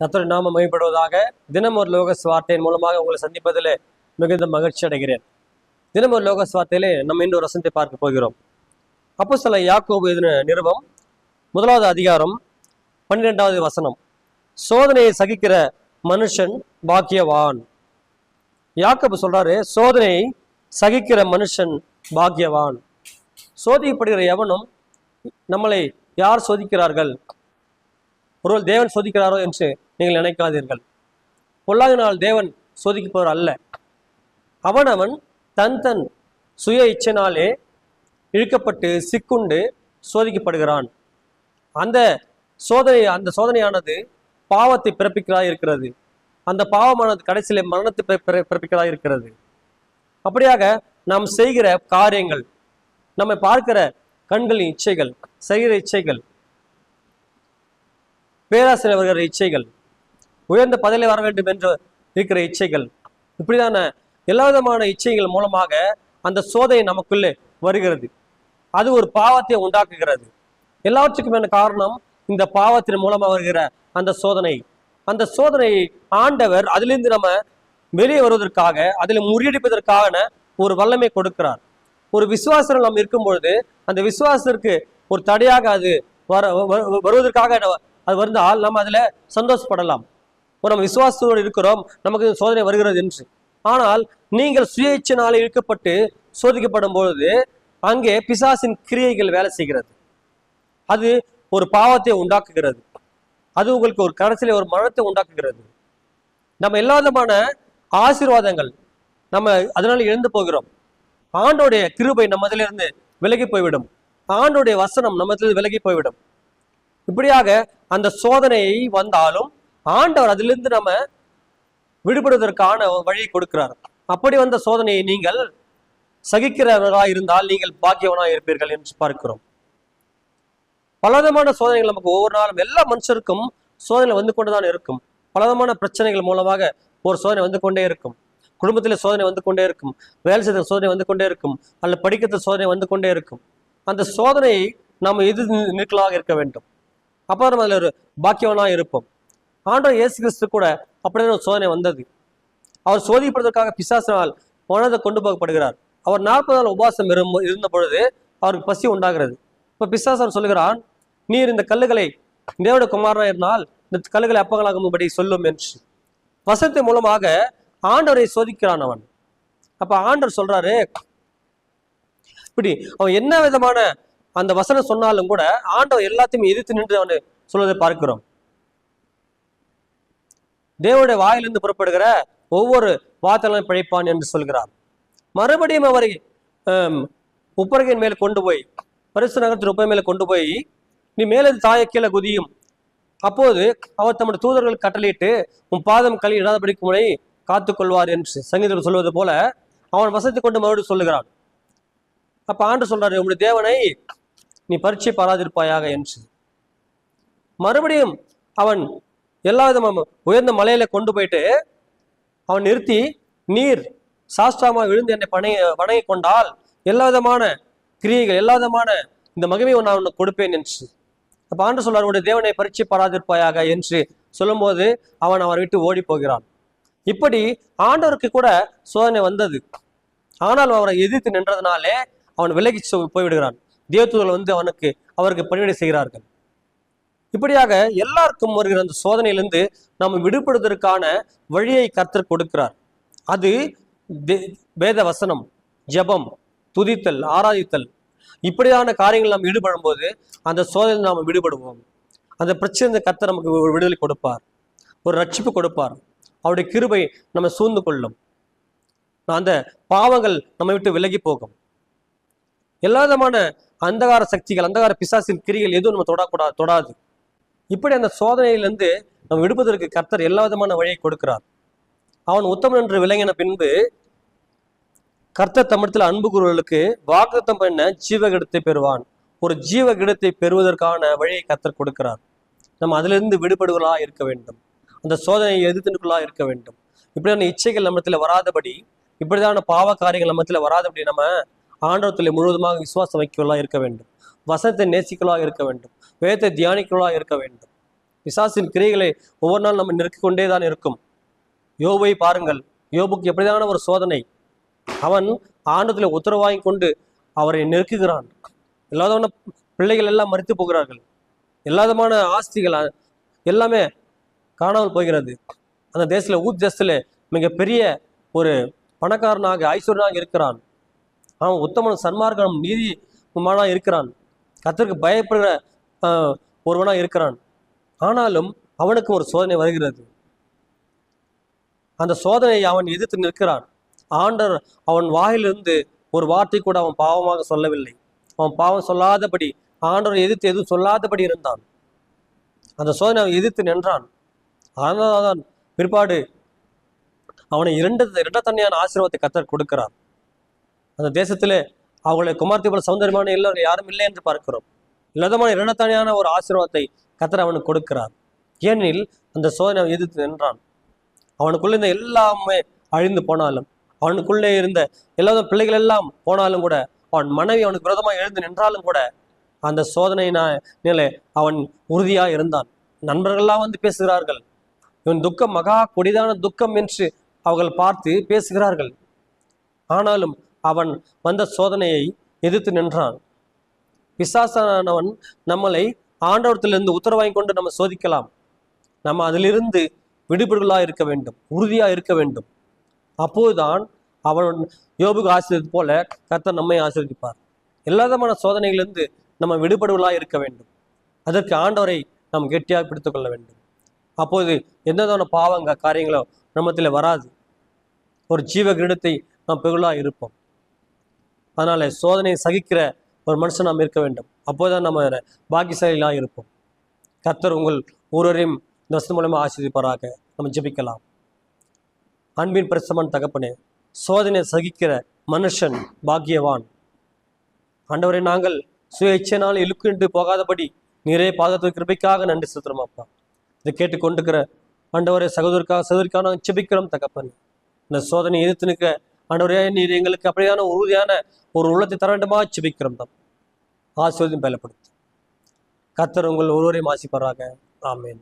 கர்த்தர் நாம மகிழ்படுவதாக தினம் ஒரு லோக வார்த்தையின் மூலமாக உங்களை சந்திப்பதில் மிகுந்த மகிழ்ச்சி அடைகிறேன். தினம் ஒரு லோக வார்த்தையிலே நம்ம இன்று ஒரு வசனத்தை பார்க்க போகிறோம். அப்போ சில யாக்கோபு எதின நிறுவம் முதலாவது அதிகாரம் பன்னிரெண்டாவது வசனம். சோதனையை சகிக்கிற மனுஷன் பாக்கியவான். யாக்கோபு சொல்றாரு சோதனையை சகிக்கிற மனுஷன் பாக்கியவான். சோதிக்கப்படுகிற எவனும் நம்மளை யார் சோதிக்கிறார்கள்? ஒருவர் தேவன் சோதிக்கிறாரோ என்று நீங்கள் நினைக்காதீர்கள். பொல்லாங்கினால் தேவன் சோதிக்கப்பவர் அல்ல. அவனவன் தன் தன் சுய இச்சையினாலே இழுக்கப்பட்டு சிக்குண்டு சோதிக்கப்படுகிறான். அந்த சோதனை அந்த சோதனையானது பாவத்தை பிறப்பிக்கிறதா இருக்கிறது. அந்த பாவமானது கடைசியில் மரணத்தை பிற- பிற- பிறப்பிக்கிறதா இருக்கிறது. அப்படியாக நாம் செய்கிற காரியங்கள் நம்ம பார்க்கிற கண்களின் இச்சைகள் செய்கிற இச்சைகள் பேராசிரியர் வருகிற இச்சைகள். உயர்ந்த பதவியில் வர வேண்டும் என்று இருக்கிற இச்சைகள். இப்படிதான எல்லா விதமான இச்சைகள் மூலமாக அந்த சோதனை நமக்குள்ளே வருகிறது. அது ஒரு பாவத்தை உண்டாக்குகிறது. எல்லாவற்றுக்கும் என்ன காரணம்? இந்த பாவத்தின் மூலமாக வருகிற அந்த சோதனை. அந்த சோதனையை ஆண்டவர் அதிலிருந்து நம்ம வெளியே வருவதற்காக அதில் முறியடிப்பதற்கான ஒரு வல்லமை கொடுக்கிறார். ஒரு விசுவாசம் நாம் இருக்கும் பொழுது அந்த விசுவாசத்திற்கு ஒரு தடையாக அது வர வருவதற்காக அது வந்தால் நம்ம அதில் சந்தோஷப்படலாம். ஒரு நம்ம விசுவாசத்தோடு இருக்கிறோம் நமக்கு சோதனை வருகிறது என்று. ஆனால் நீங்கள் சுய இழுக்கப்பட்டு சோதிக்கப்படும் பொழுது அங்கே பிசாசின் கிரியைகள் வேலை செய்கிறது. அது ஒரு பாவத்தை உண்டாக்குகிறது. அது உங்களுக்கு ஒரு கடைசியில் ஒரு மரணத்தை உண்டாக்குகிறது. நம்ம எல்லா விதமான ஆசீர்வாதங்கள் நம்ம அதனால இழந்து போகிறோம். ஆண்டோடைய கிருபை நம்மதிலிருந்து விலகி போய்விடும். ஆண்டோடைய வசனம் நம்மதிலிருந்து விலகி போய்விடும். இப்படியாக அந்த சோதனையை வந்தாலும் ஆண்டவர் அதிலிருந்து நம்ம விடுபடுவதற்கான வழியை கொடுக்கிறார். அப்படி வந்த சோதனையை நீங்கள் சகிக்கிறவர்களாக இருந்தால் நீங்கள் பாக்கியவனாக இருப்பீர்கள் என்று பார்க்கிறோம். பலவிதமான சோதனைகள் நமக்கு ஒவ்வொரு நாளும் எல்லா மனுஷருக்கும் சோதனை வந்து கொண்டுதான் இருக்கும். பலவிதமான பிரச்சனைகள் மூலமாக ஒரு சோதனை வந்து கொண்டே இருக்கும். குடும்பத்தில் சோதனை வந்து கொண்டே இருக்கும். வேலை செய்த சோதனை வந்து கொண்டே இருக்கும். அல்ல படிக்கிற சோதனை வந்து கொண்டே இருக்கும். அந்த சோதனையை நாம் எது நிற்கலாக இருக்க வேண்டும். அப்போ நம்ம அதில் ஒரு பாக்கியவனாக இருப்போம். ஆண்டவர் இயேசு கிறிஸ்து கூட அப்படின்னு ஒரு சோதனை வந்தது. அவர் சோதிப்படுவதற்காக பிசாசினால் மனதை கொண்டு போகப்படுகிறார். அவர் நாற்பது நாள் உபவாசம் இரும்- இருந்த பொழுது அவருக்கு பசி உண்டாகிறது. இப்போ பிசாசன் சொல்லுகிறான் நீர் இந்த கல்லுகளை தேவட குமாரனாக இருந்தால் இந்த கல்லுகளை அப்பங்களாகும்படி சொல்லும் என்று. வசனத்தின் மூலமாக ஆண்டவரை சோதிக்கிறான் அவன். அப்ப ஆண்டவர் சொல்றாரு இப்படி அவன் என்ன விதமான அந்த வசனம் சொன்னாலும் கூட ஆண்டவர் எல்லாத்தையும் எதிர்த்து நின்று அவனு சொல்வதை பார்க்கிறோம். தேவனுடைய வாயிலிருந்து புறப்படுகிற ஒவ்வொரு வார்த்தைகளும் பிழைப்பான் என்று சொல்கிறார். மறுபடியும் அவரை உப்பரகையின் மேல் கொண்டு போய் பரிசு நகரத்தின் உப்பை மேல கொண்டு போய் நீ மேலே தாய கீழே குதியும். அப்போது அவர் தம்முடைய தூதர்கள் கட்டளையிட்டு உன் பாதம் களி இடாதபடிக்கு முறை காத்துக்கொள்வார் என்று சங்கீதம் சொல்வது போல அவன் வசதி கொண்டு மறுபடியும் சொல்லுகிறான். அப்ப ஆண்டு சொல்றாரு உங்களுடைய தேவனை நீ பரீட்சை பாராதிருப்பாயாக என்று. மறுபடியும் அவன் எல்லா விதமான உயர்ந்த மலையில கொண்டு போயிட்டு அவன் நிறுத்தி நீர் சாஸ்திரமாக விழுந்து என்னை பணைய வணங்கி கொண்டால் எல்லா விதமான கிரியைகள் எல்லா விதமான இந்த மகிமையை நான் உனக்கு கொடுப்பேன் என்று. அப்ப ஆண்டு சொல்றார் உடைய தேவனை பரீட்சை பாராதிருப்பாயாக என்று சொல்லும்போது அவன் அவரை விட்டு ஓடி போகிறான். இப்படி ஆண்டவருக்கு கூட சோதனை வந்தது. ஆனால் அவரை எதிர்த்து நின்றதுனாலே அவன் விலகி போய்விடுகிறான். தேவதூதர்கள் வந்து அவனுக்கு அவருக்கு பணிவிடை செய்கிறார்கள். இப்படியாக எல்லாருக்கும் வருகிற அந்த சோதனையிலிருந்து நாம் விடுபடுவதற்கான வழியை கர்த்தர் கொடுக்கிறார். அது தே- வேத வசனம் ஜெபம் துதித்தல் ஆராதித்தல். இப்படியான காரியங்கள் நாம் ஈடுபடும் போது அந்த சோதனையில் நாம் விடுபடுவோம். அந்த பிரச்சனை கர்த்தர் நமக்கு ஒரு விடுதலை கொடுப்பார். ஒரு ரட்சிப்பு கொடுப்பார். அவருடைய கிருபை நம்ம சூழ்ந்து கொள்ளும். அந்த பாவங்கள் நம்மை விட்டு விலகி போகும். எல்லா விதமான அந்தகார சக்திகள் அந்தகார பிசாசின் கிரிகள் எதுவும் நம்ம தொடக்கூடாது தொடாது. இப்படி அந்த சோதனையிலிருந்து நம்ம விடுப்பதற்கு கர்த்தர் எல்லா விதமான வழியை கொடுக்கிறார். அவன் உத்தமன் என்று விளங்கின பின்பு கர்த்தர் தமிழத்தில் அன்பு குருவர்களுக்கு வாக்குத்தம் பண்ண ஜீவகிடத்தை பெறுவான். ஒரு ஜீவகிடத்தை பெறுவதற்கான வழியை கர்த்தர் கொடுக்கிறார். நம்ம அதிலிருந்து விடுபடுவதா இருக்க வேண்டும். அந்த சோதனையை எதிர்த்துக்குள்ளா இருக்க வேண்டும். இப்படியான இச்சைகள் நம்மத்தில் வராதபடி இப்படிதான பாவ காரியங்கள் நம்மத்தில் வராதபடி நம்ம ஆண்டவத்தில் முழுவதுமாக விசுவாசம் வைக்கவா இருக்க வேண்டும். வசனத்தை நேசிக்கலாக இருக்க வேண்டும். வேதத்தை தியானிக்கலாக இருக்க வேண்டும். பிசாசின் கிரைகளை ஒவ்வொரு நாள் நம்ம நெருக்கிக் கொண்டே தான் இருக்கும். யோபை பாருங்கள். யோபுக்கு எப்படிதான ஒரு சோதனை. அவன் ஆண்டத்தில் உத்தரவாங்கி கொண்டு அவரை நெருக்குகிறான். எல்லாதவன பிள்ளைகள் எல்லாம் மறித்து போகிறார்கள். எல்லாதமான ஆஸ்திகள் எல்லாமே காணாமல் போகிறது. அந்த தேசத்தில் ஊத் தேசத்தில் மிகப்பெரிய ஒரு பணக்காரனாக ஐஸ்வர்யனாக இருக்கிறான். அவன் உத்தமன் சன்மார்க்கம் உமானா இருக்கிறான். கத்தருக்கு பயப்படுகிற ஒருவனா ஒருவனாக இருக்கிறான். ஆனாலும் அவனுக்கு ஒரு சோதனை வருகிறது. அந்த சோதனையை அவன் எதிர்த்து நிற்கிறான். ஆண்டர் அவன் வாயிலிருந்து ஒரு வார்த்தை கூட அவன் பாவமாக சொல்லவில்லை. அவன் பாவம் சொல்லாதபடி ஆண்டவரை எதிர்த்து எதுவும் சொல்லாதபடி இருந்தான். அந்த சோதனை அவன் எதிர்த்து நின்றான். அதனால்தான் பிற்பாடு அவனை இரண்டு இரண்டத்தன்மையான ஆசீர்வாதத்தை கத்தர் கொடுக்கிறார். அந்த தேசத்திலே அவர்களை குமார்த்தி போல சௌந்தரியமான எல்லோரும் யாரும் இல்லை என்று பார்க்கிறோம். இல்லாதமான இரண்டத்தனியான ஒரு ஆசீர்வாதத்தை கத்தர் அவனுக்கு கொடுக்கிறார். ஏனெனில் அந்த சோதனை எதிர்த்து நின்றான். அவனுக்குள்ளே இருந்த எல்லாமே அழிந்து போனாலும் அவனுக்குள்ளே இருந்த எல்லா பிள்ளைகள் எல்லாம் போனாலும் கூட அவன் மனைவி அவனுக்கு விரோதமாக எழுந்து நின்றாலும் கூட அந்த சோதனையினாலே அவன் உறுதியாக இருந்தான். நண்பர்கள்லாம் வந்து பேசுகிறார்கள். இவன் துக்கம் மகா கொடிதான துக்கம் என்று அவர்கள் பார்த்து பேசுகிறார்கள். ஆனாலும் அவன் வந்த சோதனையை எதிர்த்து நின்றான். பிசாசானவன் நம்மளை ஆண்டவரத்திலிருந்து உத்தரவாங்கி கொண்டு நம்ம சோதிக்கலாம். நம்ம அதிலிருந்து விடுபடுகளாக இருக்க வேண்டும் உறுதியாக இருக்க வேண்டும். அப்போதுதான் அவன் யோபுக்கு ஆசிரியது போல கர்த்தர் நம்மை ஆசிரியப்பார் எல்லா விதமான சோதனைகளிலிருந்து நம்ம விடுபடுகளாக இருக்க வேண்டும். அதற்கு ஆண்டவரை நாம் கெட்டியாக பிடித்து கொள்ள வேண்டும். அப்போது எந்த விதமான பாவங்க காரியங்களோ நம்மத்தில் வராது. ஒரு ஜீவ கிரீடத்தை நாம் பெருளாக இருப்போம். அதனால் சோதனையை சகிக்கிற ஒரு மனுஷன் நாம் இருக்க வேண்டும். அப்போதான் நம்ம பாக்கியசாலிகளாக இருப்போம். கத்தர் உங்கள் ஒருவரையும் இந்த வசனம் மூலமாக ஆசீர்வதிப்பாராக நம்ம ஜெபிக்கலாம். அன்பின் பிரசமன் தகப்பனே சோதனை சகிக்கிற மனுஷன் பாக்கியவான். ஆண்டவரை நாங்கள் சுயேச்சையினால் இழுக்கின்று போகாதபடி நிறைய பாதத்து கிருபைக்காக நன்றி செலுத்துறோம் அப்பா. இதை கேட்டுக்கொண்டிருக்கிற ஆண்டவரை சகோதரருக்காக சகோதரிக்காக நாங்கள் ஜெபிக்கிறோம் தகப்பன். இந்த சோதனை எதிர்த்து நிற்க ஆண்டவரே நீர் எங்களுக்கு அப்படியான உறுதியான ஒரு உள்ளத்தை தர வேண்டுமா ஜெபிக்கிறோம் தான் ஆசீர்வதியும் கத்தர் உங்கள் ஒருவரையும் ஆசிப்பாராக. ஆமேன்.